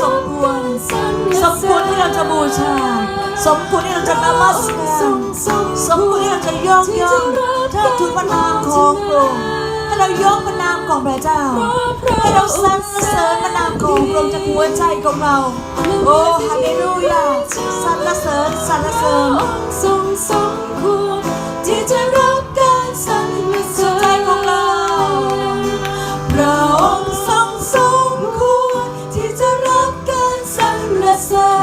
สมควร สมควรที่เราจะบูชา สมควรที่เราจะนมัสการสมควรที่เราจะยกย่องเทิดทูนพระนามของพระองค์ให้เรายกพระนามของพระเจ้า ให้เราสรรเสริญพระนามของพระองค์จากหัวใจของเรา โอ้ฮาเลลูยาสรรเสริญสรรเสริญ ร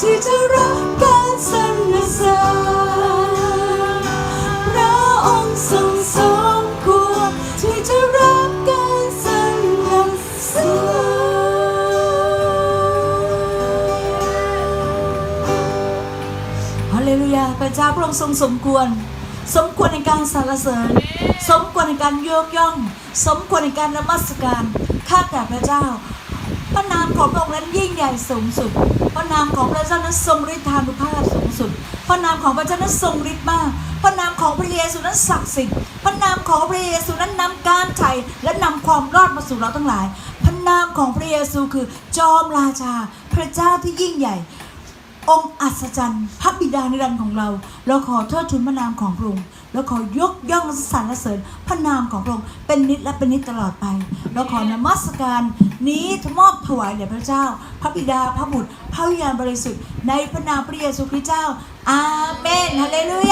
ที่จะรับการสรรเสริญพระองค์ทรงสมควรที่จะรับการสรรเสริญฮาเลลูยาพระเจ้าพระองค์ทรงสมควร สมควรในการสรรเสริญ สมควรในการยกย่อง สมควรในการนมัสการข้าแต่พระเจ้า พระนามของพระองค์นั้นยิ่งใหญ่สูงสุด พระนามของพระเจ้านั้นทรงฤทธานุภาพสูงสุด พระนามของพระเจ้านั้นทรงฤทธิ์มาก พระนามของพระเยซูนั้นศักดิ์สิทธิ์ พระนามของพระเยซูนั้นนำการไถ่และนำความรอดมาสู่เราทั้งหลาย พระนามของพระเยซูคือจอมราชา พระเจ้าที่ยิ่งใหญ่ องค์อัศจรรย์พระบิดานิรันดร์ของเรา เราขอเทิดทูนพระนามของพระองค์เราขอยกย่องสรรเสริญพระนามของพระองค์เป็นนิจและเป็นนิจตลอดไป เราขอนมัสการนี้มอบถวายแด่พระเจ้า พระบิดาพระบุตร พระวิญญาณบริสุทธิ์ในพระนามพระเยซูคริสต์เจ้า อาเมนฮาเลลูยา